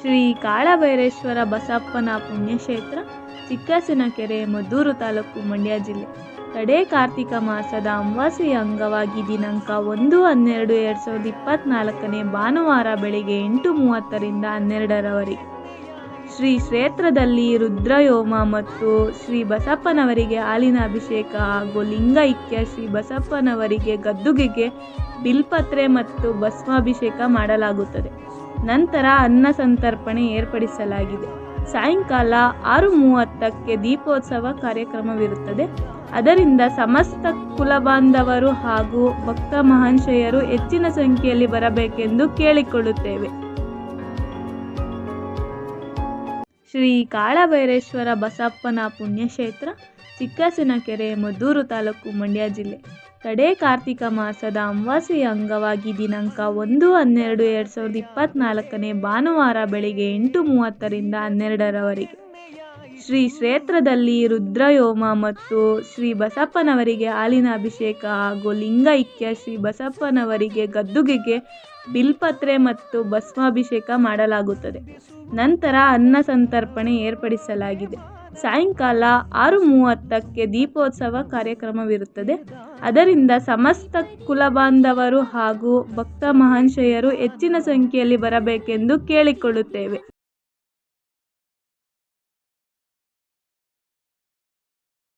ಶ್ರೀ ಕಾಳಭೈರೇಶ್ವರ ಬಸಪ್ಪನ ಪುಣ್ಯಕ್ಷೇತ್ರ ಚಿಕ್ಕಸಿನಕೆರೆ ಮದ್ದೂರು ತಾಲೂಕು, ಮಂಡ್ಯ ಜಿಲ್ಲೆ. ಕಡೇ ಕಾರ್ತಿಕ ಮಾಸದ ಅಮಾವಾಸ್ಯೆಯ ಅಂಗವಾಗಿ ದಿನಾಂಕ ಒಂದು ಹನ್ನೆರಡು ಎರಡು ಸಾವಿರದ ಇಪ್ಪತ್ತ್ನಾಲ್ಕನೇ ಭಾನುವಾರ ಬೆಳಗ್ಗೆ ಎಂಟು ಮೂವತ್ತರಿಂದ ಹನ್ನೆರಡರವರೆಗೆ. ಶ್ರೀ ಕ್ಷೇತ್ರದಲ್ಲಿ ರುದ್ರಯೋಮ ಮತ್ತು ಶ್ರೀ ಬಸಪ್ಪನವರಿಗೆ ಹಾಲಿನ ಅಭಿಷೇಕ ಹಾಗೂ ಲಿಂಗೈಕ್ಯ ಶ್ರೀ ಬಸಪ್ಪನವರಿಗೆ ಗದ್ದುಗೆಗೆ ಬಿಲ್ಪತ್ರೆ ಮತ್ತು ಭಸ್ಮಾಭಿಷೇಕ ಮಾಡಲಾಗುತ್ತದೆ. ನಂತರ ಅನ್ನ ಸಂತರ್ಪಣೆ ಏರ್ಪಡಿಸಲಾಗಿದೆ. ಸಾಯಂಕಾಲ ಆರು ಮೂವತ್ತಕ್ಕೆ ದೀಪೋತ್ಸವ ಕಾರ್ಯಕ್ರಮವಿರುತ್ತದೆ. ಅದರಿಂದ ಸಮಸ್ತ ಕುಲಬಾಂಧವರು ಹಾಗೂ ಭಕ್ತ ಮಹಾಂಶಯರು ಹೆಚ್ಚಿನ ಸಂಖ್ಯೆಯಲ್ಲಿ ಬರಬೇಕೆಂದು ಕೇಳಿಕೊಳ್ಳುತ್ತೇವೆ. ಶ್ರೀ ಕಾಳಭೈರೇಶ್ವರ ಬಸಪ್ಪನ ಪುಣ್ಯಕ್ಷೇತ್ರ ಚಿಕ್ಕಸಿನಕೆರೆ ಮದ್ದೂರು ತಾಲೂಕು, ಮಂಡ್ಯ ಜಿಲ್ಲೆ. ಕಡೇ ಕಾರ್ತಿಕ ಮಾಸದ ಅಮಾವಾಸ್ಯೆಯ ಅಂಗವಾಗಿ ದಿನಾಂಕ ಒಂದು ಹನ್ನೆರಡು ಎರಡು ಸಾವಿರದ ಇಪ್ಪತ್ತ್ನಾಲ್ಕನೇ ಭಾನುವಾರ ಬೆಳಗ್ಗೆ ಎಂಟು ಮೂವತ್ತರಿಂದ ಹನ್ನೆರಡರವರೆಗೆ. ಶ್ರೀ ಕ್ಷೇತ್ರದಲ್ಲಿ ರುದ್ರಯೋಮ ಮತ್ತು ಶ್ರೀ ಬಸಪ್ಪನವರಿಗೆ ಹಾಲಿನ ಅಭಿಷೇಕ ಹಾಗೂ ಲಿಂಗೈಕ್ಯ ಶ್ರೀ ಬಸಪ್ಪನವರಿಗೆ ಗದ್ದುಗೆಗೆ ಬಿಲ್ಪತ್ರೆ ಮತ್ತು ಭಸ್ಮಾಭಿಷೇಕ ಮಾಡಲಾಗುತ್ತದೆ. ನಂತರ ಅನ್ನ ಸಂತರ್ಪಣೆ ಏರ್ಪಡಿಸಲಾಗಿದೆ. ಸಾಯಂಕಾಲ ಆರು ಮೂವತ್ತಕ್ಕೆ ದೀಪೋತ್ಸವ ಕಾರ್ಯಕ್ರಮವಿರುತ್ತದೆ. ಅದರಿಂದ ಸಮಸ್ತ ಕುಲಬಾಂಧವರು ಹಾಗೂ ಭಕ್ತ ಮಹಾಂಶಯರು ಹೆಚ್ಚಿನ ಸಂಖ್ಯೆಯಲ್ಲಿ ಬರಬೇಕೆಂದು ಕೇಳಿಕೊಳ್ಳುತ್ತೇವೆ.